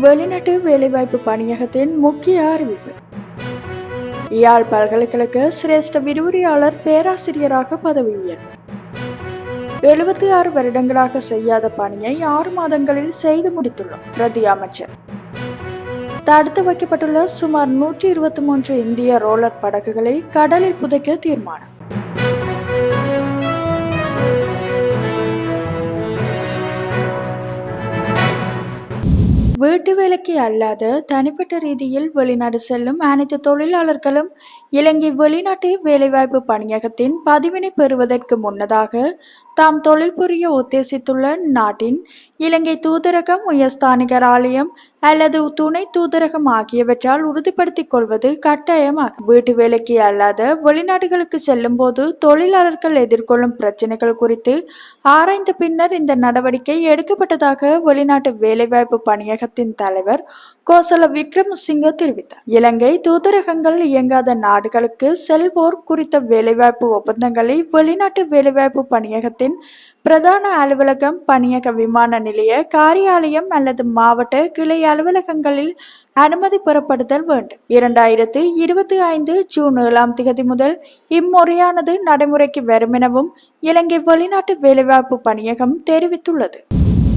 வெளிநாட்டு வேலைவாய்ப்பு பணியகத்தின் முக்கிய அறிவிப்பு. யாழ் பல்கலைக்கழக சிரேஷ்ட விரிவுரையாளர் பேராசிரியராக பதவி உயர்வு. எழுபத்தி ஆறு வருடங்களாக செய்யாத பணியை ஆறு மாதங்களில் செய்து முடித்துள்ளோம் பிரதி அமைச்சர். தடுத்து வைக்கப்பட்டுள்ள சுமார் நூற்றி இருபத்தி மூன்று இந்திய ரோலர் படகுகளை கடலில் புதைக்க தீர்மானம். வீட்டு வேலைக்கு அல்லாத தனிப்பட்ட ரீதியில் வெளிநாடு செல்லும் அனைத்து தொழிலாளர்களும் இலங்கை வெளிநாட்டு வேலைவாய்ப்பு பணியகத்தின் பதிவினை பெறுவதற்கு முன்னதாக தாம் தொழில் புரிய உத்தேசித்துள்ள நாட்டின் இலங்கை தூதரகம் உயர்ஸ்தானிகர் ஆலயம் அல்லது துணை தூதரகம் ஆகியவற்றால் உறுதிப்படுத்திக் கொள்வது கட்டாயமாகும். வீட்டு வேலைக்கு அல்லாத வெளிநாடுகளுக்கு செல்லும் போது தொழிலாளர்கள் எதிர்கொள்ளும் பிரச்சனைகள் குறித்து ஆராய்ந்த பின்னர் இந்த நடவடிக்கை எடுக்கப்பட்டதாக வெளிநாட்டு வேலைவாய்ப்பு பணியகத்தின் தலைவர் கோசல விக்ரமசிங்க தெரிவித்தார். இலங்கை தூதரகங்கள் இயங்காத நாடுகளுக்கு செல்வோர் குறித்த வேலைவாய்ப்பு ஒப்பந்தங்களை வெளிநாட்டு வேலைவாய்ப்பு பணியகத்தின் பிரதான அலுவலகம் பணியக விமான நிலைய காரியாலயம் அல்லது மாவட்ட கிளை அலுவலகங்களில் அனுமதி பெறப்படுதல் வேண்டும். இரண்டாயிரத்து இருபத்தி ஐந்து ஜூன் ஏழாம் திகதி முதல் இம்முறையானது நடைமுறைக்கு வரும் எனவும் இலங்கை வெளிநாட்டு வேலைவாய்ப்பு பணியகம் தெரிவித்துள்ளது.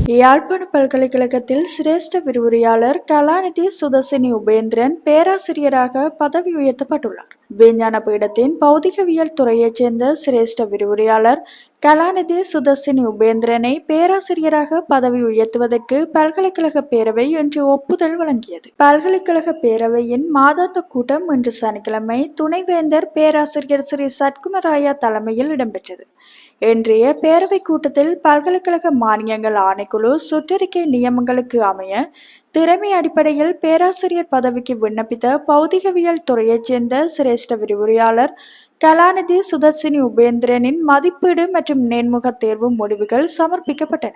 யாழ்ப்பாண பல்கலைக்கழகத்தில் சிரேஷ்ட விரிவுரையாளர் கலாநிதி சுதர்சினி உபேந்திரன் பேராசிரியராக பதவி உயர்த்தப்பட்டுள்ளார். விஞ்ஞான பீடத்தின் பௌதிகவியல் துறையைச் சேர்ந்த சிரேஷ்ட விரிவுரையாளர் கலாநிதி சுதர்சினி உபேந்திரனை பேராசிரியராக பதவி உயர்த்துவதற்கு பல்கலைக்கழக பேரவை இன்று ஒப்புதல் வழங்கியது. பல்கலைக்கழக பேரவையின் மாதாந்த கூட்டம் இன்று சனிக்கிழமை துணைவேந்தர் பேராசிரியர் ஸ்ரீ சத்குணராயா தலைமையில் இடம்பெற்றது. இன்றைய பேரவை கூட்டத்தில் பல்கலைக்கழக மானியங்கள் ஆணைக்குழு சுற்றறிக்கை நியமங்களுக்கு அமைய திறமை அடிப்படையில் பேராசிரியர் பதவிக்கு விண்ணப்பித்த பௌதிகவியல் துறையைச் சேர்ந்த சிரேஷ்ட விரிவுரையாளர் கலாநிதி சுதர்சினி உபேந்திரனின் மதிப்பீடு மற்றும் நேர்முக தேர்வு முடிவுகள் சமர்ப்பிக்கப்பட்டன.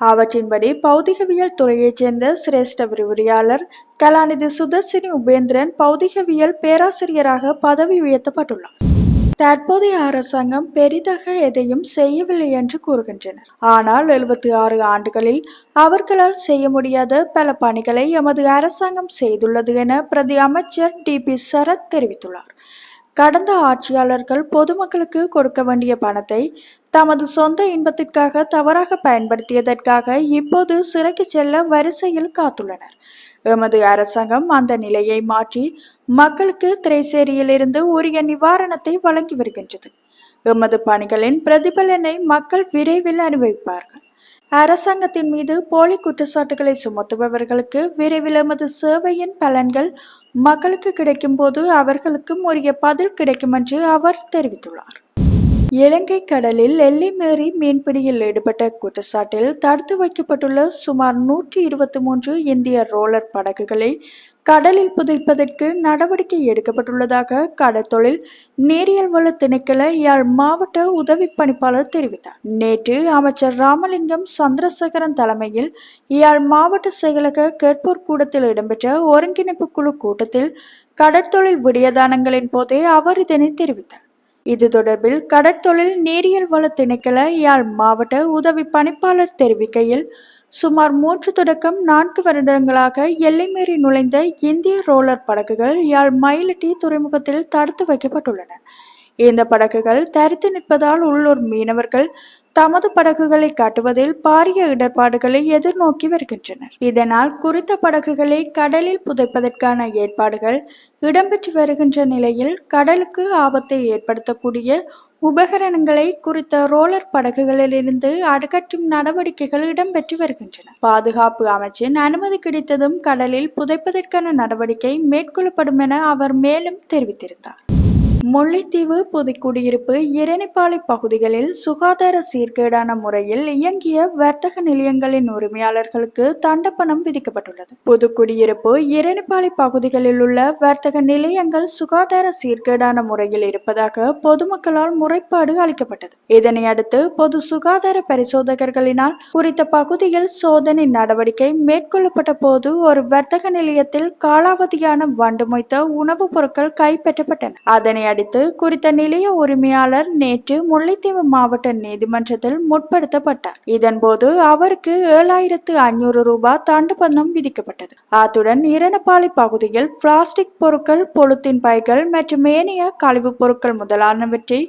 அவற்றின்படி பௌதிகவியல் துறையைச் சேர்ந்த சிரேஷ்ட விரிவுரையாளர் கலாநிதி சுதர்சினி உபேந்திரன் பௌதிகவியல் பேராசிரியராக பதவி உயர்த்தப்பட்டுள்ளார். தற்போதைய அரசாங்கம் பெரிதாக எதையும் செய்யவில்லை என்று கூறுகின்றனர். ஆனால் எழுபத்தி ஆறு ஆண்டுகளில் அவர்களால் செய்ய முடியாத பல பணிகளை எமது அரசாங்கம் செய்துள்ளது என பிரதி அமைச்சர் டி பி சரத் தெரிவித்துள்ளார். கடந்த ஆட்சியாளர்கள் பொதுமக்களுக்கு கொடுக்க வேண்டிய பணத்தை தமது சொந்த இன்பத்திற்காக தவறாக பயன்படுத்தியதற்காக இப்போது சிறைக்கு செல்ல வரிசையில் காத்துள்ளனர். எமது அரசாங்கம் அந்த நிலையை மாற்றி மக்களுக்கு திரைசேரியிலிருந்து உரிய நிவாரணத்தை வழங்கி வருகின்றது. எமது பணிகளின் பிரதிபலனை மக்கள் விரைவில் அனுபவிப்பார்கள். அரசாங்கத்தின் மீது போலி குற்றச்சாட்டுகளை சுமத்துபவர்களுக்கு விரைவில் எமது சேவையின் பலன்கள் மக்களுக்கு கிடைக்கும் போது அவர்களுக்கும் உரிய பதில் கிடைக்கும் என்று அவர் தெரிவித்துள்ளார். இலங்கை கடலில் எல்லை மீறி மீன்பிடியில் ஈடுபட்ட குற்றச்சாட்டில் தடுத்து வைக்கப்பட்டுள்ள சுமார் நூற்றி இருபத்தி மூன்று இந்திய ரோலர் படகுகளை கடலில் புதைப்பதற்கு நடவடிக்கை எடுக்கப்பட்டுள்ளதாக கடற்தொழில் நேரியல் வள திணைக்கள யாழ் மாவட்ட உதவி பணிப்பாளர் தெரிவித்தார். நேற்று அமைச்சர் ராமலிங்கம் சந்திரசேகரன் தலைமையில் யாழ் மாவட்ட செயலக கேட்போர் கூடத்தில் இடம்பெற்ற ஒருங்கிணைப்பு குழு கூட்டத்தில் கடற்தொழில் விடியதானங்களின் போதே அவர் இதனை தெரிவித்தார். இது தொடர்பில் கடற்தொழில் நேரியல் வள திணைக்கள யாழ் மாவட்ட உதவி பணிப்பாளர் தெரிவிக்கையில் சுமார் மூன்று தொடக்கம் நான்கு வருடங்களாக எல்லை மீறி நுழைந்த இந்திய ரோலர் படகுகள் யாழ் மயிலட்டி துறைமுகத்தில் தடுத்து வைக்கப்பட்டுள்ளன. இந்த படகுகள் தரித்து நிற்பதால் உள்ளூர் மீனவர்கள் தமது படகுகளை காட்டுவதில் பாரிய இடர்பாடுகளை எதிர்நோக்கி வருகின்றனர். இதனால் குறித்த படகுகளை கடலில் புதைப்பதற்கான ஏற்பாடுகள் இடம்பெற்று வருகின்ற நிலையில் கடலுக்கு ஆபத்தை ஏற்படுத்தக்கூடிய உபகரணங்களை குறித்த ரோலர் படகுகளிலிருந்து அடகற்றும் நடவடிக்கைகள் இடம்பெற்று வருகின்றன. பாதுகாப்பு அமைச்சின் அனுமதி கிடைத்ததும் கடலில் புதைப்பதற்கான நடவடிக்கை மேற்கொள்ளப்படும் என அவர் மேலும் தெரிவித்திருந்தார். முல்லைத்தீவு புதுக்குடியிருப்பு இரணிப்பாலை பகுதிகளில் சுகாதார சீர்கேடான முறையில் இயங்கிய வர்த்தக நிலையங்களின் உரிமையாளர்களுக்கு தண்டப்பணம் விதிக்கப்பட்டுள்ளது. புதுக்குடியிருப்பு இரணிப்பாலை பகுதிகளில் உள்ள வர்த்தக நிலையங்கள் சுகாதார சீர்கேடான முறையில் இருப்பதாக பொதுமக்களால் முறைப்பாடு அளிக்கப்பட்டது. இதனை அடுத்து பொது சுகாதார பரிசோதகர்களினால் குறித்த பகுதியில் சோதனை நடவடிக்கை மேற்கொள்ளப்பட்ட போது ஒரு வர்த்தக நிலையத்தில் காலாவதியான வண்டு மொய்த்த உணவுப் பொருட்கள் கைப்பற்றப்பட்டன. அதனை அடித்து குறித்த நிலைய உரிமையாளர் நேற்று முல்லைத்தீவு மாவட்ட நீதிமன்றத்தில் முற்படுத்தப்பட்டார். இதன்போது அவருக்கு ஏழாயிரத்து ஐநூறு ரூபாய் தண்டுபந்தம் விதிக்கப்பட்டது. அத்துடன் இரணப்பாலை பகுதியில் பிளாஸ்டிக் பொருட்கள் பொலித்தீன் பைகள் மற்றும் ஏனைய கழிவுப் பொருட்கள் முதலானவற்றை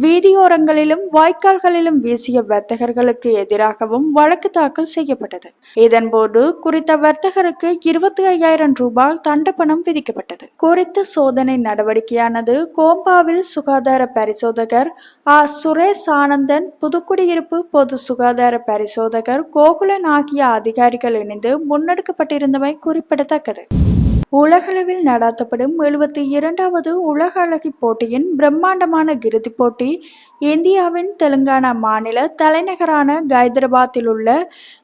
வீதியோரங்களிலும் வாய்க்கால்களிலும் வீசிய வர்த்தகர்களுக்கு எதிராகவும் வழக்கு தாக்கல் செய்யப்பட்டது. இதன்போது குறித்த வர்த்தகருக்கு இருபத்தி ஐயாயிரம் ரூபாய் தண்டப்பணம் விதிக்கப்பட்டது. குறித்த சோதனை நடவடிக்கையானது கோ கோம்பாவில் சுகாதார பரிசோதகர் ஆ. சுரேஷ் ஆனந்தன் புதுக்குடியிருப்பு பொது சுகாதார பரிசோதகர் கோகுலன் ஆகிய அதிகாரிகள் இணைந்து முன்னெடுக்கப்பட்டிருந்தமை குறிப்பிடத்தக்கது. உலகளவில் நடாத்தப்படும் எழுபத்தி இரண்டாவது உலக அழகி போட்டியின் பிரம்மாண்டமான இறுதிப் போட்டி இந்தியாவின் தெலுங்கானா மாநில தலைநகரான ஹைதராபாத்தில் உள்ள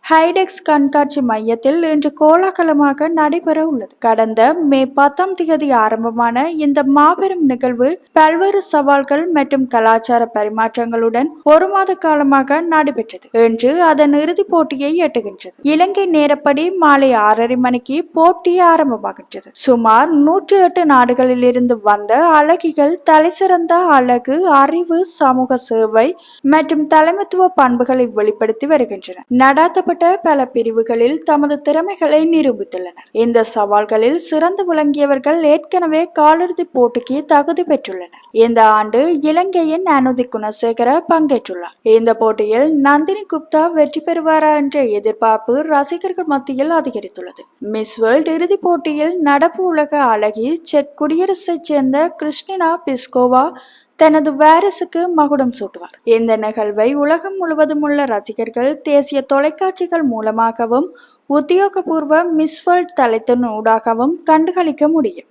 ஹைடெக்ஸ் கண்காட்சி மையத்தில் இன்று கோலாகலமாக நடைபெற உள்ளது. கடந்த மே பத்தாம் தேதி ஆரம்பமான இந்த மாபெரும் நிகழ்வு பல்வேறு சவால்கள் மற்றும் கலாச்சார பரிமாற்றங்களுடன் ஒரு மாத காலமாக நடைபெற்றது. இன்று அதன் இறுதிப் போட்டியை எட்டுகின்றது. இலங்கை நேரப்படி மாலை ஆறரை மணிக்கு போட்டி ஆரம்பமாகின்றது. சுமார் நூற்றி எட்டு நாடுகளில் இருந்து வந்த அழகிகள் தலைசிறந்த அழகு அறிவு சமூக சேவை மற்றும் தலைமைத்துவ பண்புகளை வெளிப்படுத்தி வருகின்றனர் நடாத்தப்பட்ட பல பிரிவுகளில் தமது திறமைகளை நிரூபித்துள்ளனர். இந்த சவால்களில் சிறந்து விளங்கியவர்கள் ஏற்கனவே காலிறுதிப் போட்டிக்கு தகுதி பெற்றுள்ளனர். இந்த ஆண்டு இலங்கையின் அனுதி குணசேகர பங்கேற்றுள்ளார். இந்த போட்டியில் நந்தினி குப்தா வெற்றி பெறுவாரா என்ற எதிர்பார்ப்பு ரசிகர்கள் மத்தியில் அதிகரித்துள்ளது. மிஸ் வேர்ல்ட் இறுதிப் போட்டியில் நடப்பு உலக அழகி செக் குடியரசைச் சேர்ந்த கிறிஸ்டினா பிஸ்கோவா தனது வாரிசுக்கு மகுடம் சூட்டுவார். இந்த நிகழ்வை உலகம் முழுவதும் உள்ள ரசிகர்கள் தேசிய தொலைக்காட்சிகள் மூலமாகவும் உத்தியோகபூர்வ மிஸ் வேர்ல்ட் தளத்தின் ஊடாகவும் கண்டுகளிக்க முடியும்.